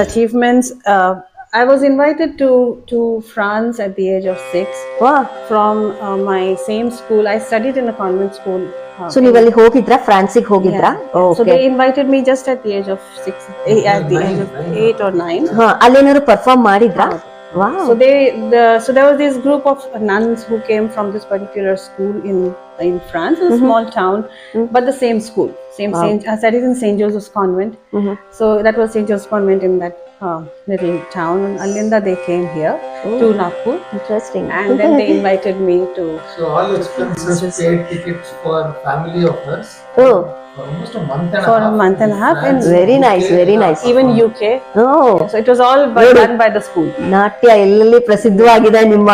Achievements. Uh, I was invited to to France at the age of six ವಾ from uh, my same school. I studied in a convent school. so so ನೀವು ಅಲ್ಲಿ ಹೋಗಿದ್ರಾ ಫ್ರಾನ್ಸಿಗೆ ಹೋಗಿದ್ರಾ. So okay they invited me just at the age of six, eh, at the age of eight or nine. ಹಾ ಅಲ್ಲೇನಾದ್ರು perform ಮಾಡಿದ್ರಾ ವಾ So they, the, so there was this group of nuns who came from this particular school in in France, a mm-hmm. small town, mm-hmm. but the same school, same Wow. Saint. Uh, I studied in Saint Joseph's Convent. Mm-hmm. So that was Saint Joseph's Convent in that uh, little town. Alinda they came here Ooh. to Nagpur, Interesting. and then they invited me to. So all expenses paid tickets for family of us. Oh. for almost a month and For a half. For a month and a half and Very nice, UK, very nice. Even UK, Oh. so it was all by, done by the school. ನಾಟ್ಯ ಎಲ್ಲೆಲ್ಲಿ ಪ್ರಸಿದ್ಧವಾಗಿದೆ ನಿಮ್ಮ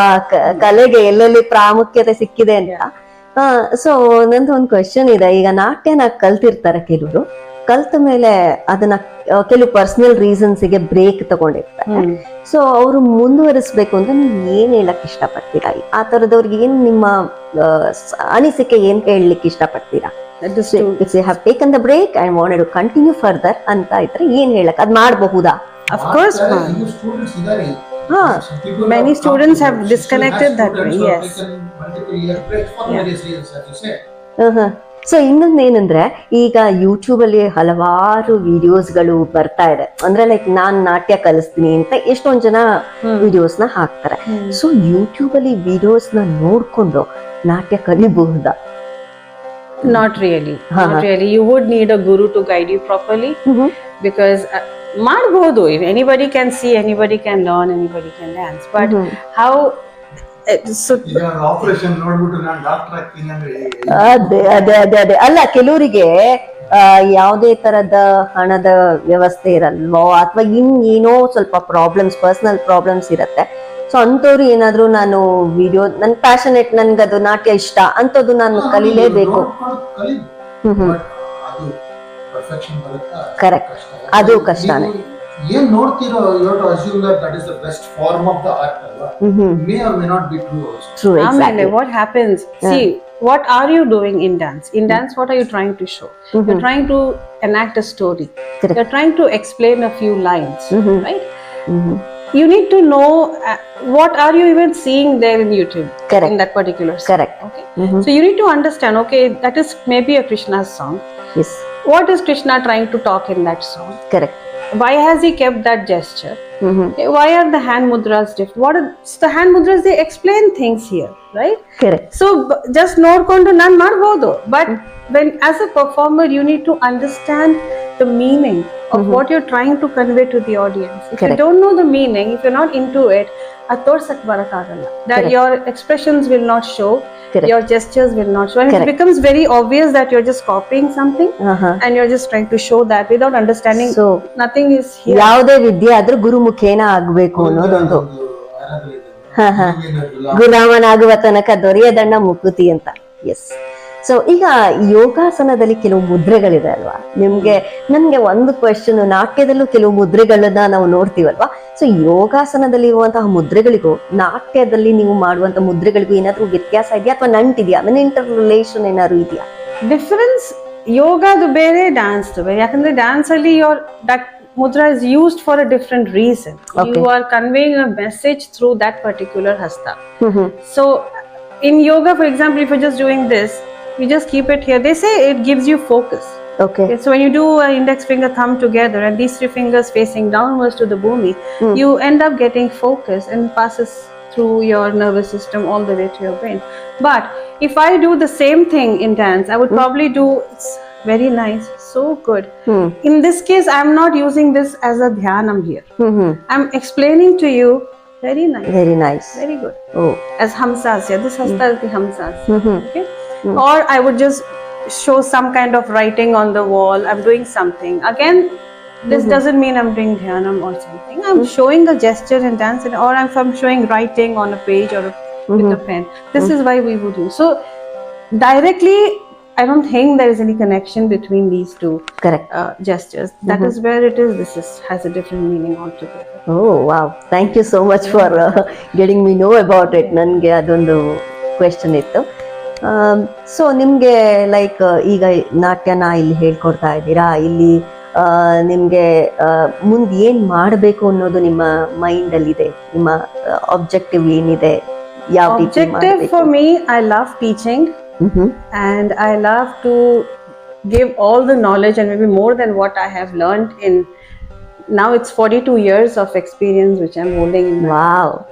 ಕಲೆಗೆ ಎಲ್ಲೆಲ್ಲಿ ಪ್ರಾಮುಖ್ಯತೆ ಸಿಕ್ಕಿದೆ ಅಂತ so ನಂದು ಒಂದು ಕ್ವೆಶನ್ ಇದೆ ಈಗ ನಾಟ್ಯನ ಕಲ್ತಿರ್ತಾರೆ ಕೆಲವರು ಕಲ್ತ ಮೇಲೆ ಅದನ್ನ ಕೆಲವು ಪರ್ಸನಲ್ ರೀಸನ್ಸ್ಗೆ ಬ್ರೇಕ್ ತಗೊಂಡಿರ್ತಾರೆ. ಸೊ ಅವರು ಮುಂದುವರಿಸ್ಬೇಕು ಅಂತ ನೀವು ಏನ್ ಹೇಳಕ್ ಇಷ್ಟಪಡ್ತೀರಾ? ಆ ತರದವ್ರಿಗೆ ಏನ್ ನಿಮ್ಮ ಅನಿಸಿಕೆ ಏನ್ ಹೇಳಲಿಕ್ಕೆ ಇಷ್ಟಪಡ್ತೀರಾ. If you have taken the break I wanted to continue further ಅಂತ ಇದ್ರೆ ಏನ್ ಹೇಳಕ್ ಅದ್ ಮಾಡಬಹುದಾ? ಇದ್ದಾರೆ. ಹಾ. Some people Many have students come have to- disconnected so ಇನ್ನೊಂದು ಏನಂದ್ರೆ ಈಗ ಯೂಟ್ಯೂಬ್ ಅಲ್ಲಿ ಹಲವಾರು ವಿಡಿಯೋಸ್ಗಳು ಬರ್ತಾ ಇದೆ. ಅಂದ್ರೆ ಲೈಕ್ ನಾನ್ ನಾಟ್ಯ ಕಲಿಸ್ತೀನಿ ಅಂತ ಎಷ್ಟೊಂದ್ ಜನ ವಿಡಿಯೋಸ್ನ ಹಾಕ್ತಾರೆ. ಸೊ ಯೂಟ್ಯೂಬ್ ಅಲ್ಲಿ ವಿಡಿಯೋಸ್ನ ನೋಡ್ಕೊಂಡು ನಾಟ್ಯ ಕಲಿಬಹುದಾ? Not really you would need a guru to guide you properly because ಮಾಡಬಹುದು anybody can see anybody can learn anybody can dance but how dance. But how? So ಈಗ ಆಪರೇಷನ್ ನೋಡ್ಬಿಟ್ಟು ನಾನು ಡಾಕ್ಟರ್ ಆಗ್ತೀನಿ ಅಂದ್ರೆ ಅದೇ ಅದೇ ಅದೇ ಅದೇ ಅಲ್ಲ ಕೆಲವರಿಗೆ ಯಾವುದೇ ತರದ ಹಣದ ವ್ಯವಸ್ಥೆ ಇರಲ್ವೋ ಅಥವಾ ಇನ್ ಏನೋ ಸ್ವಲ್ಪ ಪ್ರಾಬ್ಲಮ್ಸ್ ಪರ್ಸನಲ್ ಪ್ರಾಬ್ಲಮ್ಸ್ ಇರತ್ತೆ ಸೊ ಅಂಥವ್ರು ಏನಾದ್ರೂ ನಾನು ವಿಡಿಯೋ ನನ್ ಪ್ಯಾಷನೇಟ್ ನನ್ಗದು ನಾಟ್ಯ ಇಷ್ಟ ಅಂಥದ್ದು ನಾನು ಕಲಿಲೇಬೇಕು ಹ್ಮ್ ಹ್ಮ್ ಕರೆಕ್ಟ್. ಅದು ಕಷ್ಟನೇ. ನೀವು ಏನ್ ನೋಡ್ತಿರೋ you to assume that that is the best form of the art ಅಲ್ವಾ hmm hmm may or may not be true also true ಆಮೇಲೆ exactly what happens? See, what are you doing in dance? In dance, what are you trying to show? You're trying to enact a story. Correct. You're trying to explain a few lines, Mhm. right? You need to know uh, what are you even seeing there in YouTube Correct. in that particular song. Correct. Okay. Mhm. So you need to understand. Okay, that is maybe a Krishna's song. Yes What is Krishna trying to talk in that song? Correct why has he kept that gesture? Hmm Why are the hand mudras different? What are the hand mudras? They explain things here, right? Correct. So b- just ನೋಡ್ಕೊಂಡು ನಾನು ಮಾಡ್ಬೋದು but when as a performer you need to understand the meaning of what you're trying to convey to the audience. If Correct. you don't know the meaning, if you're not into it, ಅದು ತೋರ್ಸಕ್ ಬರಕ್ಕಾಗಲ್ಲ that Correct. your expressions will not show, Correct. your gestures will not show, and Correct. it becomes very obvious that you're just copying something ಹಾ ಹಾ and you're just trying to show that without understanding So nothing is here. ಯಾವುದೇ ವಿದ್ಯೆ ಆದ್ರೂ ಗುರುಮುಖೇನ ಆಗ್ಬೇಕು ಅನ್ನೋದೊಂದು. ಹ ಹ? ಗುಲಾಮನಾಗುವ ತನಕ ದೊರೆಯದಣ್ಣ ಮುಕುತಿ ಅಂತ. ಎಸ್ ಸೊ ಈಗ ಯೋಗಾಸನದಲ್ಲಿ ಕೆಲವು ಮುದ್ರೆಗಳಿದೆ ಅಲ್ವಾ? ನಿಮ್ಗೆ ನನ್ಗೆ ಒಂದು ಕ್ವಶನ್ ನಾಟ್ಯದಲ್ಲೂ ಕೆಲವು ಮುದ್ರೆಗಳನ್ನ ನಾವು ನೋಡ್ತೀವಲ್ವಾ? ಸೊ ಯೋಗಾಸನದಲ್ಲಿ ಇರುವಂತಹ ಮುದ್ರೆಗಳಿಗೂ ನಾಟ್ಯದಲ್ಲಿ ನೀವು ಮಾಡುವಂತ ಮುದ್ರೆಗಳಿಗೂ ಏನಾದ್ರೂ ವ್ಯತ್ಯಾಸ ಇದೆಯಾ? ಅಥವಾ ನಂಟಿದೆಯಾ? ಅದನ್ನ ಇಂಟರ್ ರಿಲೇಷನ್ ಏನಾದ್ರು ಇದೆಯಾ? ಡಿಫರೆನ್ಸ್ ಯೋಗದು ಬೇರೆ ಡ್ಯಾನ್ಸ್ ಬೇರೆ. ಯಾಕಂದ್ರೆ ಡ್ಯಾನ್ಸ್ ಅಲ್ಲಿ your that mudra is used for a different reason. Okay. You are conveying a message through that particular hasta. Mm-hmm. So, in yoga, for example, if you're just doing this, you just keep it here. They say it gives you focus. Okay. so when you do an index finger thumb together and these three fingers facing downwards to the bhumi, mm. you end up getting focus and passes through your nervous system all the way to your brain. But if I do the same thing in dance, I would mm. probably do very nice so good hmm. in this case i'm not using this as a dhyanam here mm-hmm. i'm explaining to you very nice very nice very good oh as hamsas yeah this hasta mm-hmm. is hamsas mm-hmm. okay mm. or i would just show some kind of writing on the wall i'm doing something again hmm, this mm-hmm. doesn't mean I'm doing dhyanam or something. I'm mm-hmm. showing a gesture and dance, and, or I'm, I'm, showing writing on a page or a, mm-hmm. with a pen. This mm-hmm. is why we would do. So, directly I don't think there is any connection between these two correct uh, gestures. That is where it is. This is has a different meaning altogether. Oh wow! Thank you so much for uh, getting me know about it. ನನಗೆ ಅದೊಂದು question ಇತ್ತು so ನಿಮಗೆ like ಈಗ ನಾಟ್ಯನ ಇಲ್ಲಿ ಹೇಳ್ಕೊಡ್ತಾ ಇದ್ದೀರಾ ಇಲ್ಲಿ ನಿಮಗೆ ಮುಂದೆ ಏನು ಮಾಡಬೇಕು ಅನ್ನೋದು ನಿಮ್ಮ ಮೈಂಡಲ್ಲಿದೆ ನಿಮ್ಮ ಆಬ್ಜೆಕ್ಟಿವ್ ಏನಿದೆ ಯಾವ objective Objective for me, I love Mm-hmm. And I love to give all the knowledge and maybe more than what I have learned in now it's 42 years of experience which I'm holding in. Wow.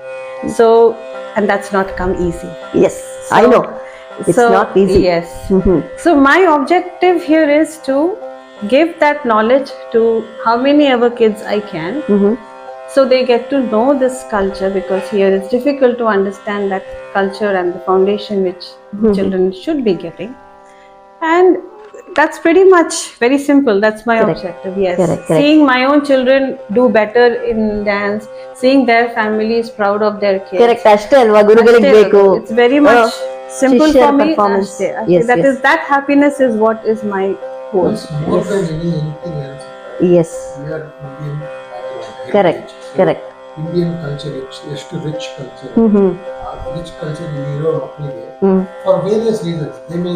So, and that's not come easy. Yes, so, I know. It's so, not easy. Yes. Mm-hmm. So, my objective here is to give that knowledge to how many ever kids I can. Mm-hmm so they get to know this culture because here it's difficult to understand that culture and the foundation which children should be getting and that's pretty much very simple that's my Correct. objective yes Correct, correct. seeing my own children do better in dance seeing their families proud of their kids correct ಅಷ್ಟೇ ಅಲ್ವಾ ಗುರುಗಳಿಗೆ Still, ಬೇಕು it's very much simple ಶಿಷ್ಯರ for me performance. Ashte, Ashte. Yes, That yes. is- that happiness is what is my goal It's more than any anything else. Yes We are Indian background, Correct. Correct Indian culture ಎಷ್ಟು rich culture rich culture ಇಲ್ಲಿರೋ ಮಕ್ಕಳಿಗೆ for various reasons they may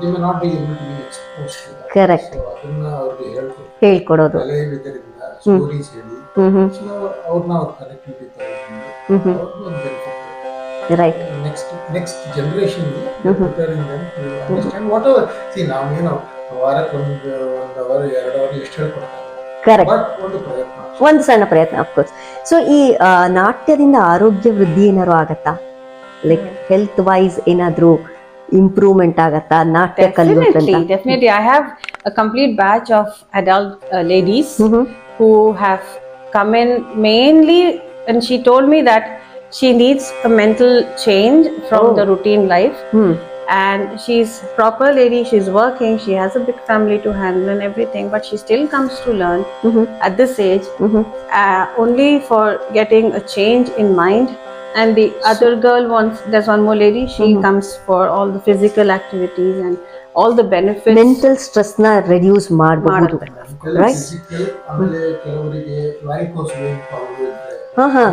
they may not be able to be expose correct ಅದನ್ನ ಅವ್ರಿಗೆ ಹೇಳ್ಕೊಡ್ತಾರೆ ಹೇಳ್ಕೊಡೋದು. ಕಲೆ ಇದರಿಂದ stories ಹೇಳಿ. ಸೊ ಅವ್ರನ್ನ ಅವ್ರ ಕನೆಕ್ಟಿವಿಟಿ ಒಂದು right next next generation understand what our see ನಾವೇನು ವಾರಕ್ಕೆ ಒಂದು ಒಂದು ಅವರ್ ಎರಡು ಅವರ್ ಎಷ್ಟು ಹೇಳ್ಕೊಡ್ತಾರೆ? ಕರೆಕ್ಟ್ ಒಂದು ಸಣ್ಣ ಪ್ರಯತ್ನ ಅಫ್ಕೋರ್ಸ್ ಸೊ ಈ ನಾಟ್ಯದಿಂದ ಆರೋಗ್ಯ ವೃದ್ಧಿ ಏನಾದ್ರು ಆಗತ್ತಾ? ಲೈಕ್ ಹೆಲ್ತ್ ವೈಸ್ ಏನಾದ್ರೂ ಇಂಪ್ರೂವ್ಮೆಂಟ್ ಆಗತ್ತಾ? ನಾಟ್ಯ ಕಲಿಯೋದ್ರಲ್ಲಿ I have complete batch of adult ladies who have come in mainly and she told me that she needs a mental change from the routine life And she's proper lady. She's working. She has a big family to handle and everything, but she still comes to learn hmm at this age hmm uh, only for getting a change in mind. And the other girl wants, there's one more lady, she comes for all the physical activities and all the benefits. Mental stress ನ reduce ಮಾಡಬಹುದು Right. Physical ಆಮೇಲೆ ಕೆಲವರಿಗೆ varicose vane problem ಇದ್ರೆ ಹಾ ಹಾ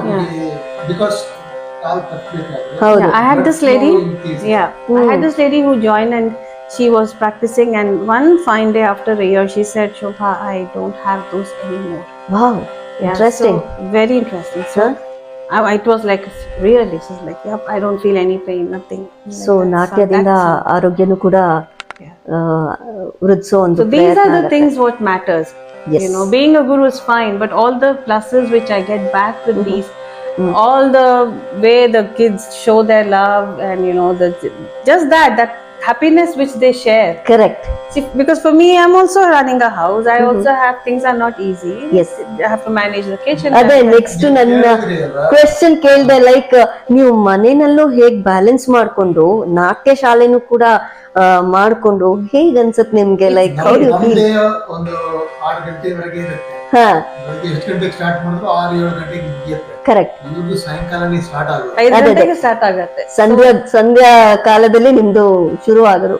because ಕಾಲ್ ತಪ್ಪಬೇಕಾದ್ರೆ ಹೌದು Yeah, I had this blood lady. flow increases. Yeah, I had this lady who joined and she was practicing. And one fine day after a year, she said, Shobha, I don't have those anymore. Wow Yeah, interesting So, very interesting. So, I, it was like, really? She's like, yep, I don't feel any pain, nothing. Like so that. ನಾಟ್ಯದಿಂದ that's- ಆರೋಗ್ಯನು ಕೂಡ Yeah. ಆ, ವೃದ್ಧಿಸೋ ಒಂದು So these ಪ್ರಯತ್ನ are the ಆಗತ್ತೆ. things what matters. Yes. You know, being a guru is fine, but all the pluses which I all the way the kids show their love and you know the just that that happiness which they share. correct See, because for me, I'm also running a house. I also have things are not easy. Yes. I have to manage the kitchen. ಅದೇ next have to- next ನನ್ನ ಅಲ್ವಾ? Question ಕೇಳ್ದೆ like ನೀವು ಮನೆಯಲ್ಲೂ ಹೇಗ್ balance ಮಾಡ್ಕೊಂಡು ನಾಟ್ಯ ಶಾಲೆನೂ ಕೂಡ ಆ, ಮಾಡ್ಕೊಂಡು ಹೇಗ್ ಅನ್ಸತ್ ನಿಮ್ಗೆ ಲೈಕ್ ಹೌ ಯು ಫೀಲ್ ನಮ್ದೇ ಒಂದು ಆರು ಗಂಟೆವರೆಗೆ ಇರುತ್ತೆ ಹಾ ಬೆಳಗ್ಗೆ ಎಷ್ಟು ಗಂಟೆಗೆ ಸ್ಟಾರ್ಟ್ ಮಾಡಿದ್ರು ಆರು ಏಳು ಗಂಟೆಗೆ ಮುಗಿಯುತ್ತೆ ಕರೆಕ್ಟ್ ಸಾಯಂಕಾಲನೇ ಸ್ಟಾರ್ಟ್ ಆಗುತ್ತೆ? ಐದು ಅದೇ, ಗಂಟೆಗೆ ಸ್ಟಾರ್ಟ್ ಆಗತ್ತೆ. ಸಂಧ್ಯಾ ಸಂಧ್ಯಾ ಕಾಲದಲ್ಲಿ ನಿಮ್ದು ಶುರು ಆದ್ರು.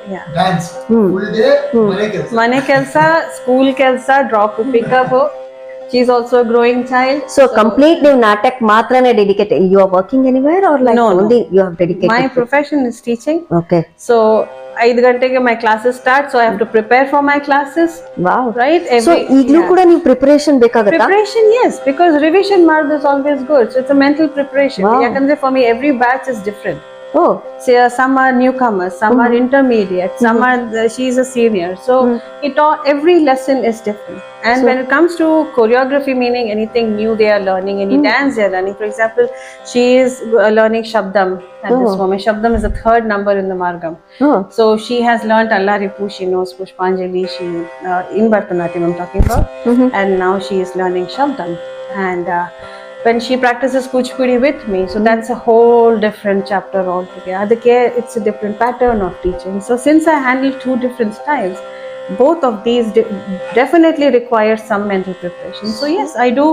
ಮನೆ ಕೆಲಸ. ಸ್ಕೂಲ್ ಕೆಲಸ drop pickup She's also a growing child. Growing child complete complete ನೀವು ನಾಟಕ್ ಮಾತ್ರನೇ dedicate you are working anywhere or like No, no. you have dedicated my profession is teaching. Teaching okay so ಐದು ಗಂಟೆಗೆ my classes start so I have to prepare for my classes wow right so ಈಗ್ಲೂ ಕೂಡ ನೀವು preparation ಬೇಕಾಗತ್ತಾ Preparation, yes, because revision mark is always good. So it's a mental preparation. Wow. Yakandre for me, every batch is O So uh, some are newcomers, some are intermediate, some are uh, she's a senior. So it all every lesson is different. And when it comes to choreography, meaning anything new they are learning, any dance they are learning. For example, she is uh, learning Shabdam at this Oh. moment. Shabdam is the third number in the Margam. So she has learned Allah Ripu, she knows Pushpanjali, she uh, in Bharatanatyam I'm talking about, and now she is learning Shabdam. And uh, when she practices Kuchipudi with me, so that's a whole different chapter altogether. It's a different pattern of teaching. So since I handle two different styles, both of these de- definitely require some mental preparation. So yes, I do,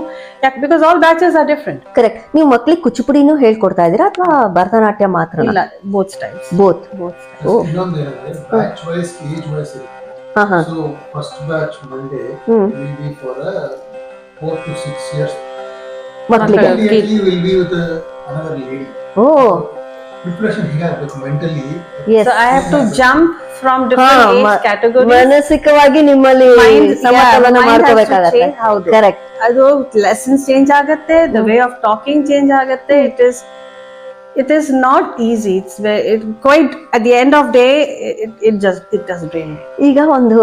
yeah, because all batches are different. Correct. ನೀವು ಮಕ್ಳಿಗೆ ಕುಚಿಪುಡಿನೂ ಹೇಳ್ಕೊಡ್ತಾ ಅಥವಾ ಭರತನಾಟ್ಯ ಮಾತ್ರ Illa- Both styles. Both Both styles. ಇನ್ನೊಂದು ಏನಂದ್ರೆ batch wise age wise so first batch Monday will be for four to six years another lady O. Preparation ಹೇಗಾಗಬೇಕು mentally yes So I have to jump from different ಹಾ, age categories. ಮಾನಸಿಕವಾಗಿ ನಿಮ್ಮಲ್ಲಿ Mind- yeah, ಸಮತೋಲನ mind has to ಮಾಡ್ಕೋಬೇಕಾಗತ್ತೆ. change. ಹೌದು. Correct ಅದು lessons change ಆಗುತ್ತೆ the way of talking change ಆಗುತ್ತೆ it is it is not very, it's quite at the end of day it, it just it does drain. ಈಗ ಒಂದು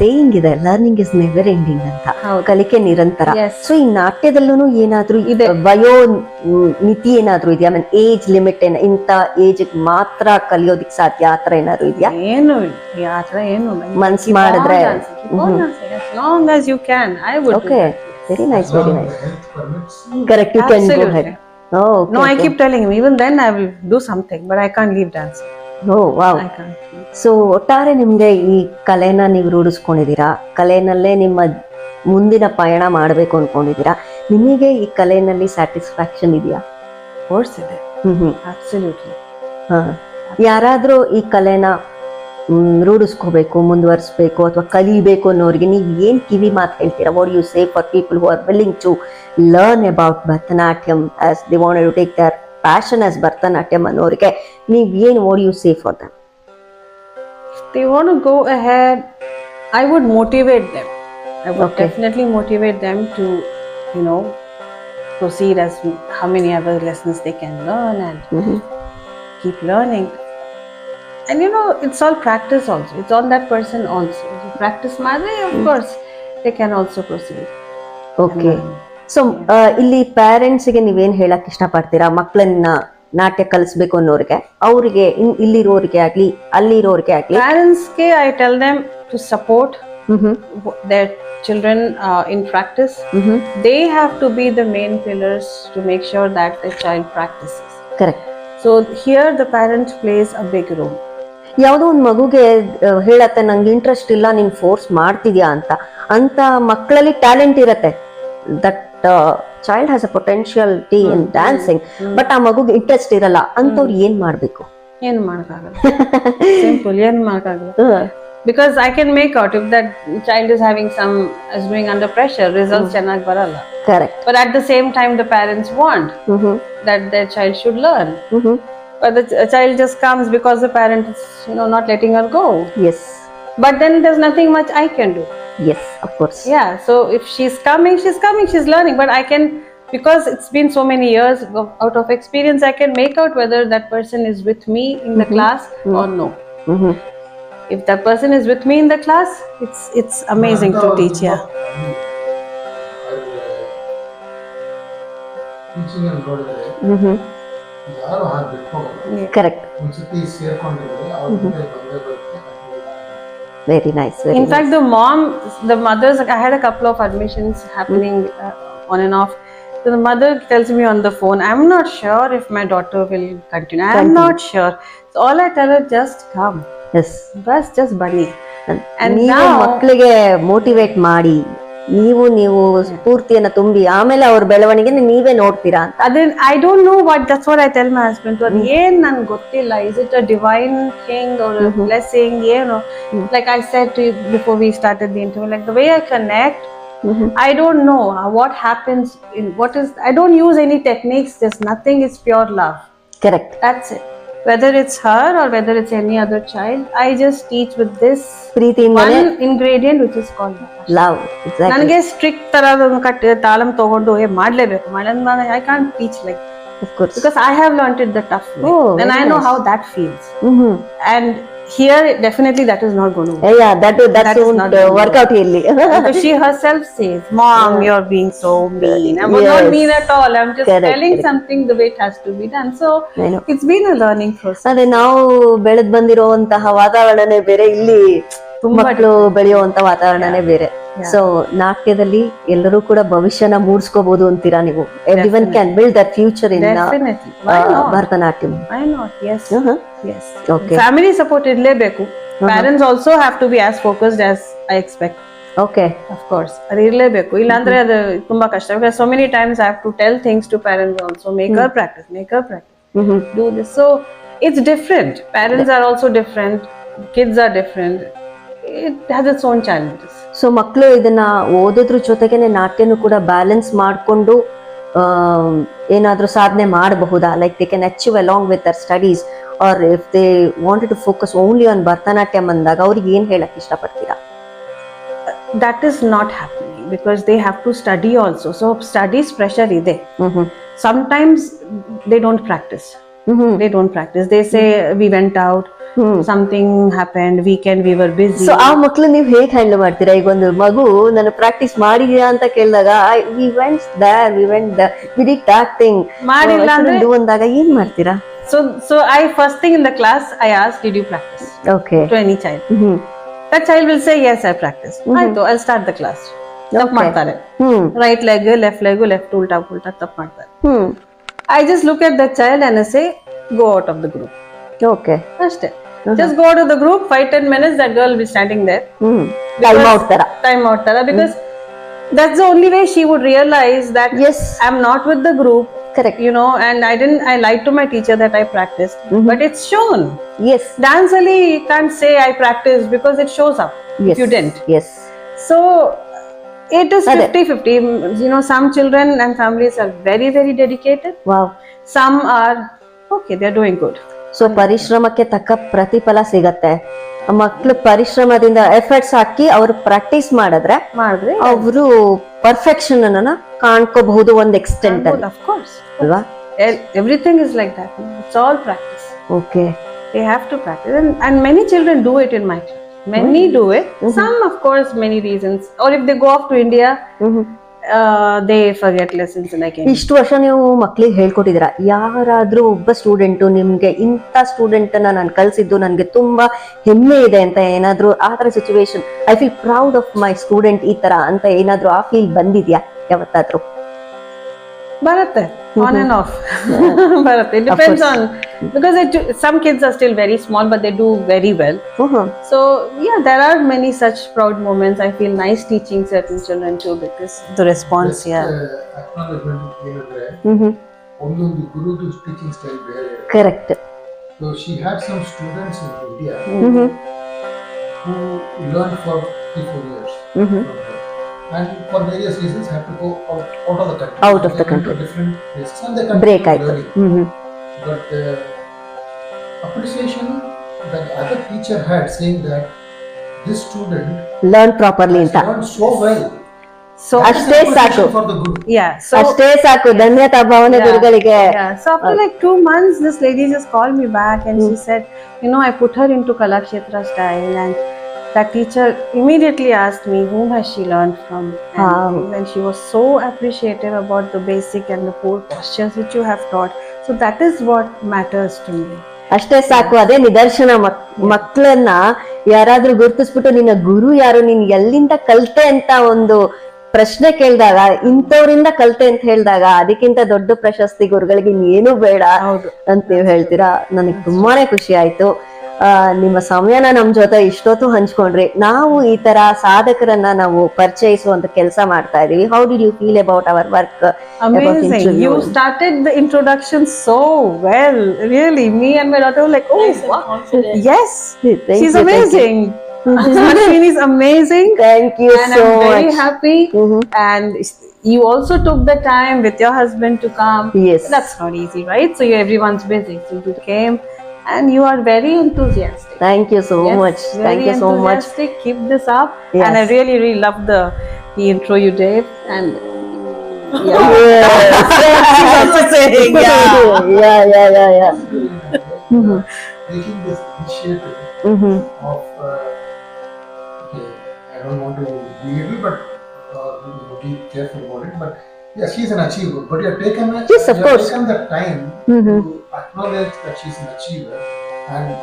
saying ಇದೆ learning is never ending ಅಂತ. ಕಲಿಕೆ ನಿರಂತರ. Yes. So ಈ ನಾಟ್ಯದಲ್ಲೂ ಏನಾದ್ರೂ ಇದೆ. ವಯೋ ಮಿತಿ ಏನಾದ್ರೂ ಇದೆಯಾ? ಮೀನ್ ಏಜ್ ಲಿಮಿಟ್ ಏನ ಇಂತ ಏಜ್ ಮಾತ್ರ ಕಲಿಯೋದಿಕ್ ಸಾಧ್ಯ? ಆತರ ಏನಾದ್ರು ಇದೆಯಾ? ಏನು ಆತರ ಏನು ಮನ್ಸ್ ಮಾಡಿದ್ರೆ. Long as you can I would okay very nice very nice correct you can go Absolutely. okay, No, I keep telling him, even then I will do something, but I can't leave dance. Oh wow I can't. So ಒಟ್ಟಾರೆ ನಿಮ್ಗೆ ಈ ಕಲೆನ ನೀವು ರೂಢಿಸ್ಕೊಂಡಿದ್ದೀರಾ ಕಲೆನಲ್ಲೇ ನಿಮ್ಮ ಮುಂದಿನ ಪಯಣ ಮಾಡಬೇಕು ಅನ್ಕೊಂಡಿದ್ದೀರಾ ನಿಮಗೆ ಈ ಕಲೆನಲ್ಲಿ ಸ್ಯಾಟಿಸ್ಫ್ಯಾಕ್ಷನ್ ಇದೆಯಾ Of course it is. Hmm hmm Absolutely. ಹಾ. ಯಾರಾದ್ರೂ ಈ ಕಲೆನ ರೂಢಿಸ್ಕೋಬೇಕು ಮುಂದುವರಿಸ್ಬೇಕು ಅಥವಾ ಕಲಿಬೇಕು ಅನ್ನೋರಿಗೆ ನೀವು ಏನ್ ಕಿವಿ ಮಾತು ಹೇಳ್ತೀರಾ what you say for people who are willing to learn about Bharatanatyam as they want to take their passion as Bharatanatyam ಅನ್ನೋರಿಗೆ ನೀವು ಏನು what you say for them If they want to go ahead, I would motivate them. I would Okay. definitely motivate them to, you know, proceed as how many other lessons they can learn and keep learning. And you know, it's all practice also. It's on that person also. If you practice Madre, of course, they can also proceed. Okay so ಇಲ್ಲಿ ಪ್ಯಾರೆಂಟ್ಸ್ಗೆ ನೀವೇನ್ ಹೇಳಕ್ ಇಷ್ಟಪಡ್ತೀರಾ ಮಕ್ಕಳನ್ನ ನಾಟ್ಯ ಕಲಿಸ್ಬೇಕು ಅನ್ನೋರಿಗೆ ಅವ್ರಿಗೆ ಇನ್- ಇಲ್ಲಿರೋರಿಗೆ ಆಗ್ಲಿ ಅಲ್ಲಿರೋರಿಗೆ ಆಗ್ಲಿ Parents, ke, I tell them to support hmm hmm w- their children uh, in practice. Hmm They have to be the main pillars to make sure that the child practices. Correct So here the parent plays a big role. ಯಾವುದೋ ಒಂದು ಮಗುಗೆ ಹೇಳತ್ತೆ ನಂಗೆ interest ಇಲ್ಲ ನೀನು force ಮಾಡ್ತಿದ್ಯಾ ಅಂತ. ಅಂತ ಮಕ್ಕಳಲ್ಲಿ ಟ್ಯಾಲೆಂಟ್ ಇರತ್ತೆ. That child has a potentiality in dancing but ಆ ಮಗುಗೆ ಇಂಟ್ರೆಸ್ಟ್ ಇರಲ್ಲ. ಅಂತವ್ರು ಏನ್ ಮಾಡ್ಬೇಕು? ಏನು ಮಾಡಕ್ಕಾಗಲ್ಲ ಸಿಂಪಲ್ ಏನು ಮಾಡೋಕ್ಕಾಗಲ್ಲ because I can make out if that child is having some is doing under pressure results ಚೆನ್ನಾಗಿ ಬರಲ್ಲ. Correct but at the same time the parents want that the child should child But the child just comes because the parent is you know not letting her go yes but then there's nothing much i can do yes of course yeah so if she's coming she's coming she's learning but i can because it's been so many years out of experience i can make out whether that person is with me in mm -hmm. the mm-hmm. class mm -hmm. or no mm -hmm. if that person is with me in the class it's it's amazing to teach yeah mm-hmm. mm-hmm. ಯಾರು ಹಾಗೆ ಬಿಟ್ಕೋಗಲ್ಲ correct ಒಂದ್ಸತಿ ಸೇರ್ಕೊಂಡಿದ್ರೆ ಅವ್ರ ಜೊತೆ ಬಂದೇ ಬರುತ್ತೆ very nice very In fact, the mom, the mothers, I had a couple of admissions happening uh, on and off. So the mother tells me on the phone, I'm not sure if my daughter will continue. I'm Continue. not sure. So all I tell her, just come. Yes Bus, just bunny. And ನೀವು now- ಮಕ್ಕಳಿಗೆ motivate ಮಾಡಿ ನೀವು ನೀವು ಸ್ಫೂರ್ತಿಯನ್ನ ತುಂಬಿ ಆಮೇಲೆ ಅವ್ರ ಬೆಳವಣಿಗೆ ನೀವೇ ನೋಡ್ತೀರಾ I don't know what that's what I tell my husband ಅದು ಏನ್ ನನ್ಗೆ ಗೊತ್ತಿಲ್ಲ. Is it a divine thing ಅವ್ರ ಬ್ಲೆಸ್ಸಿಂಗ್ ಏನು. Like I set to before we start the interview like the way I connect I don't know what happens in what is I don't use any techniques this nothing is pure love correct that's it Whether it's her or whether it's any other child, I just teach with this ಪ್ರೀತಿಯಿಂದನೇ one ingredient which is called love. Love exactly ನನಗೆ strict ತರದ್ cut ತಾಲಮ್ ತಗೊಂಡು ಏ ಮಾಡ್ಲೇಬೇಕು I can't teach like course because I have learned it the tough way Oh, and very I know nice. how that feels. Hmm hmm And here, definitely, that is not going to work. Yeah, that that That is not uh, work out because she herself says, Mom, you're being so mean. I'm Yes. not mean at all. I'm just Correct, telling correct. something the way it has to be done. So it's been a learning process. ಅದೇ ನಾವು ಬೆಳೆದ್ ಬಂದಿರುವಂತಹ ವಾತಾವರಣನೇ ಬೇರೆ ಇಲ್ಲಿ ಮಕ್ಕಳು ಬೆಳೆಯುವಂತ ವಾತಾವರಣನೇ ಬೇರೆ so ನಾಟ್ಯದಲ್ಲಿ ಎಲ್ಲರೂ ಕೂಡ ಭವಿಷ್ಯನ ಮೂಡ್ಸ್ಕೋಬಹುದು ಅಂತೀರಾ ನೀವು everyone can build that future in? Bharatanatyam. Family support ಇರ್ಲೇಬೇಕು. Parents also have to be as focused as I expect. Okay Of course. ಅದು ಇರ್ಲೇಬೇಕು ಇಲ್ಲಾಂದ್ರೆ ಅದು ತುಂಬಾ ಕಷ್ಟ so many times I have to tell things to parents also make her practice make her practice do this so it's different parents are also different kids are different it has its own challenges so ಮಕ್ಕಳು ಇದನ್ನ ಓದೋದ್ರ ಜೊತೆಗೇನೆ ನಾಟ್ಯನು ಕೂಡ balance ಮಾಡಿಕೊಂಡು ಏನಾದ್ರೂ ಸಾಧನೆ ಮಾಡಬಹುದಾ? Like they can achieve along with their studies or if they wanted to focus only on Bharatanatyam ಅಂದಾಗ ಅವ್ರಿಗೆ ಏನು ಹೇಳಕ್ ಇಷ್ಟಪಡ್ತೀರಾ? That is not happening because they have to study also. So studies pressure ಇದೆ. Sometimes they don't they hmm they don't practice they say we went out hmm something happened weekend we were busy so ಆ ಮಕ್ಳು ನೀವ್ ಹೇಗ್ handle ಮಾಡ್ತೀರಾ ಈಗ ಒಂದು ಮಗು ನಾನು ಪ್ರಾಕ್ಟೀಸ್ ಮಾಡಿದ್ಯಾ ಅಂತ ಕೇಳಿದಾಗ we went there we went we did that thing ಮಾಡಿಲ್ಲ ಅಂದ್ರೆ ಅಂದಾಗ ಏನ್ ಮಾಡ್ತೀರಾ so so i first thing in the class i asked did you practice okay to any child hmm that child will say yes i practiced ಆಯ್ತು i'll start the class ತಪ್ಪು ಮಾಡ್ತಾರೆ right leg left leg left ಉಲ್ಟಾ ಉಲ್ಟಾ ತಪ್ಪು ಮಾಡ್ತಾರೆ hmm I just look at the child and say go out of the group okay ಅಷ್ಟೇ just go out of the group five ten minutes that girl be standing there hmm time out ತರ time out ತರ because that's the only way she would realize that yes i'm not with the group correct you know and i didn't i lied to my teacher that i practiced but it's shown yes dance only you can't say i practiced because it shows up if you didn't yes so it is 50 50 you know some children and families are very very dedicated wow some are okay they're doing good so ಪರಿಶ್ರಮಕ್ಕೆ ತಕ್ಕ ಪ್ರತಿಫಲ ಸಿಗತ್ತೆ ಮಕ್ಳು ಪರಿಶ್ರಮದಿಂದ efforts ಹಾಕಿ ಅವ್ರು practice ಮಾಡಿದ್ರೆ ಮಾಡಿದ್ರೆ ಅವರು perfection ಅನ್ನ ಕಾಣ್ಕೋಬಹುದು ಒಂದ್ ಎಕ್ಸ್ಟೆಂಟ್ ಅಲ್ಲಿ of course ಅಲ್ವಾ E- everything is like that it's all practice okay they have to practice and, and many children do it in my class many do it. some of course many reasons. Or if they go off to india they forget lessons like any ಇಷ್ಟು ವರ್ಷ ನೀವು ಮಕ್ಳಿಗೆ ಹೇಳ್ಕೊಟ್ಟಿದ್ರ ಯಾರಾದ್ರೂ ಒಬ್ಬ student ನಿಮ್ಗೆ ಇಂಥ student ನಾನು ಕಲ್ಸಿದ್ದು ನನ್ಗೆ ತುಂಬಾ ಹೆಮ್ಮೆ ಇದೆ ಅಂತ ಏನಾದ್ರೂ ಆ ತರ situation I feel proud of my student ಈ ತರ ಅಂತ ಏನಾದ್ರೂ ಆ ಫೀಲ್ ಬಂದಿದ್ಯಾ? ಯಾವತ್ತಾದ್ರೂ? Bharat, on and off. Bharat, it depends on because it, some kids are still very small, but they do very well. Hmm So yeah, there are many such proud moments. I feel nice teaching certain children too because the response, yeah. Acknowledgement ಏನಂದ್ರೆ ಹ್ಮ್ ಹ್ಮ್ ಒಂದೊಂದು ಗುರುದು teaching style ಬೇರೆ correct so she had some students in India hmm hmm who learned for three, And for various reasons had to go out, out of the country. Out of They the went to country. different places and they continued break ಆಯ್ತು learning. Hmm hmm But the appreciation that the other teacher had saying that this student learn properly has ಅಂತ learned so well. So That is ಅಷ್ಟೇ appreciation ಸಾಕು. for the guru. yeah, so ಅಷ್ಟೇ ಸಾಕು ಧನ್ಯತಾ ಭಾವನೆ ಗುರುಗಳಿಗೆ yeah. So after like two months, this lady just called me back and she said, you know, I put her into Kalakshetra style and that teacher immediately asked me whom has she learned from and, Wow. and she was so appreciative about the basic and the core postures which you have taught so that is what matters to me ಅಷ್ಟೇ ಸಾಕು ಅದೇ ನಿದರ್ಶನ ಮಕ್ ಮಕ್ಕಳನ್ನ ಯಾರಾದ್ರೂ ಗುರುತಿಸ್ಬಿಟ್ಟು ನಿನ್ನ ಗುರು ಯಾರು ನೀನ್ ಎಲ್ಲಿಂದ ಕಲ್ತೆ ಅಂತ ಒಂದು ಪ್ರಶ್ನೆ ಕೇಳಿದಾಗ ಇಂಥವ್ರಿಂದ ಕಲ್ತೆ ಅಂತ ಹೇಳಿದಾಗ ಅದಕ್ಕಿಂತ ದೊಡ್ಡ ಪ್ರಶಸ್ತಿ ಗುರುಗಳಿಗೆ ಇನ್ನೇನು ಬೇಡ ಅಂತ ನೀವು ಹೇಳ್ತೀರಾ ನನಗೆ ತುಂಬಾನೇ ಖುಷಿ ಆಯ್ತು ನಿಮ್ಮ ಸಮಯನ ನಮ್ ಜೊತೆ ಇಷ್ಟೊತ್ತು ಹಂಚ್ಕೊಂಡ್ರಿ ನಾವು ಈ ತರ ಸಾಧಕರನ್ನ ನಾವು ಪರಿಚಯಿಸುವಂತ ಕೆಲಸ ಮಾಡ್ತಾ ಇದೀವಿ how did you feel about our work amazing you interviewing. started the introduction so well really me and my daughter were like oh wow. yes she's amazing Ashwini is amazing thank you and so i'm very much happy and you also took the time with your husband to come yes that's not easy right so you, everyone's busy so you came and you are very enthusiastic. Thank you so yes, much. Thank you so much. Keep this up. Yes. And I really, really love the, the intro you did. And yeah. yes. yes, yeah. yeah, yeah, yeah, yeah. Mm -hmm. Taking this initiative mm -hmm. of, uh, okay, I don't want to be belittle, but uh, be careful about it, but yeah, she's an achiever, but you have taken a, yes, of course. taken the time mm-hmm. to acknowledge that she's an achiever and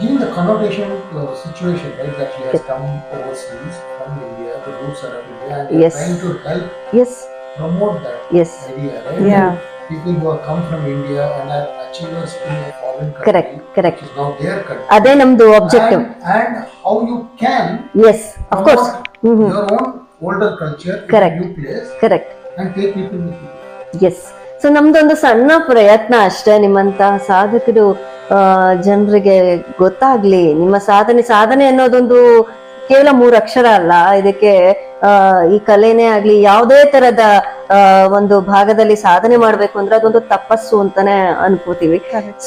giving the connotation to the situation, right, that she has come overseas from India, the roots are in India, and yes. trying to help yes. promote that yes. idea, right? Yeah. People who have come from India and are achievers in a foreign country. Correct, correct. Which is now their country. Adhe namdu objective. And, and how you can yes, of course. Mm-hmm. your own older culture Correct. new place correct and take people with you. Yes so ನಮ್ದೊಂದು ಸಣ್ಣ ಪ್ರಯತ್ನ ಅಷ್ಟೇ. ನಿಮ್ಮಂತ ಸಾಧಕರು ಜನರಿಗೆ ಗೊತ್ತಾಗ್ಲಿ. ನಿಮ್ಮ ಸಾಧನೆ ಸಾಧನೆ ಅನ್ನೋದೊಂದು ಕೇವಲ ಮೂರು ಅಕ್ಷರ ಅಲ್ಲ. ಇದಕ್ಕೆ ಆ, ಈ ಕಲೆನೇ ಆಗ್ಲಿ ಯಾವುದೇ ತರದ ಒಂದು ಭಾಗದಲ್ಲಿ ಸಾಧನೆ ಮಾಡ್ಬೇಕು ಅಂದ್ರೆ ಅದೊಂದು ತಪಸ್ಸು ಅಂತಾನೆ ಅನ್ಕೋತೀವಿ.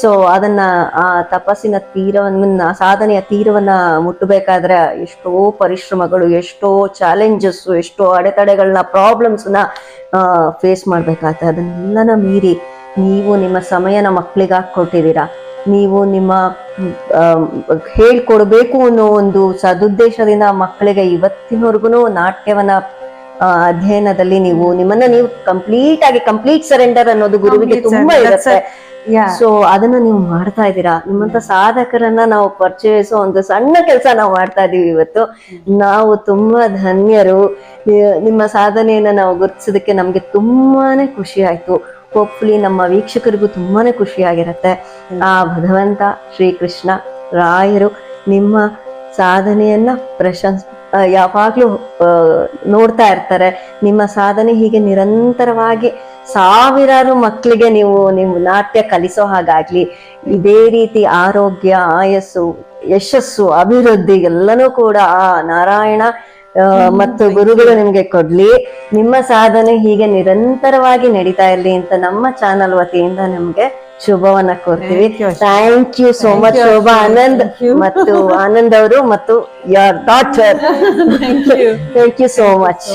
ಸೊ ಅದನ್ನ ಆ ತಪಸ್ಸಿನ ತೀರವನ್ನ ಸಾಧನೆಯ ತೀರವನ್ನ ಮುಟ್ಟಬೇಕಾದ್ರೆ ಎಷ್ಟೋ ಪರಿಶ್ರಮಗಳು ಎಷ್ಟೋ ಚಾಲೆಂಜಸ್ ಎಷ್ಟೋ ಅಡೆತಡೆಗಳನ್ನ ಪ್ರಾಬ್ಲಮ್ಸ್ನ ಫೇಸ್ ಮಾಡ್ಬೇಕಾಗ್ತದೆ ಅದನ್ನೆಲ್ಲನ ಮೀರಿ ನೀವು ನಿಮ್ಮ ಸಮಯನ ಮಕ್ಕಳಿಗೆ ಕೊಟ್ಟಿದ್ದೀರಾ ನೀವು ನಿಮ್ಮ ಹೇಳ್ಕೊಡ್ಬೇಕು ಅನ್ನೋ ಒಂದು ಸದುದ್ದೇಶದಿಂದ ಮಕ್ಕಳಿಗೆ ಇವತ್ತಿನವರೆಗೂ ನಾಟ್ಯವನ್ನ ಅಧ್ಯಯನದಲ್ಲಿ ನೀವು ನಿಮ್ಮನ್ನ ನೀವು ಕಂಪ್ಲೀಟ್ ಆಗಿ ಕಂಪ್ಲೀಟ್ ಸರೆಂಡರ್ ಅನ್ನೋದು ಗುರುವಿಗೆ ತುಂಬಾ. ಇರುತ್ತೆ. ಸೊ ಅದನ್ನ ನೀವು ಮಾಡ್ತಾ ಇದ್ದೀರಾ? ನಿಮ್ಮಂತ ಸಾಧಕರನ್ನ ನಾವು ಪರಿಚಯಿಸೋ ಒಂದು ಸಣ್ಣ ಕೆಲಸ ನಾವು ಮಾಡ್ತಾ ಇದೀವಿ ಇವತ್ತು. ನಾವು ತುಂಬಾ ಧನ್ಯರು. ನಿಮ್ಮ ಸಾಧನೆಯನ್ನ ನಾವು ಗುರುತಿಸೋದಕ್ಕೆ ನಮ್ಗೆ ತುಂಬಾನೇ ಖುಷಿ ಆಯ್ತು. ಹೋಪ್ಫುಲಿ ನಮ್ಮ ವೀಕ್ಷಕರಿಗೂ ತುಂಬಾನೇ ಖುಷಿ ಆಗಿರತ್ತೆ. ಆ ಭಗವಂತ ಶ್ರೀಕೃಷ್ಣ ರಾಯರು ನಿಮ್ಮ ಸಾಧನೆಯನ್ನ ಪ್ರಶಂಸ ಯಾವಾಗ್ಲೂ ನೋಡ್ತಾ ಇರ್ತಾರೆ. ನಿಮ್ಮ ಸಾಧನೆ ಹೀಗೆ ನಿರಂತರವಾಗಿ ಸಾವಿರಾರು ಮಕ್ಕಳಿಗೆ ನೀವು ನಿಮ್ಮ ನಾಟ್ಯ ಕಲಿಸೋ ಹಾಗಾಗ್ಲಿ ಇದೇ ರೀತಿ ಆರೋಗ್ಯ ಆಯಸ್ಸು ಯಶಸ್ಸು ಅಭಿವೃದ್ಧಿ ಎಲ್ಲನೂ ಕೂಡ ಆ ನಾರಾಯಣ ಮತ್ತು ಗುರುಗಳು ನಿಮ್ಗೆ ಕೊಡ್ಲಿ. ನಿಮ್ಮ ಸಾಧನೆ ಹೀಗೆ ನಿರಂತರವಾಗಿ ನಡೀತಾ ಇರಲಿ ಅಂತ ನಮ್ಮ ಚಾನಲ್ ವತಿಯಿಂದ ನಿಮ್ಗೆ ಶುಭವನ್ನ ಕೋರ್ತೀವಿ. Thank you so much Shobha Anand ಮತ್ತು ಆನಂದ್ ಅವರು ಮತ್ತು your daughter thank you thank you so much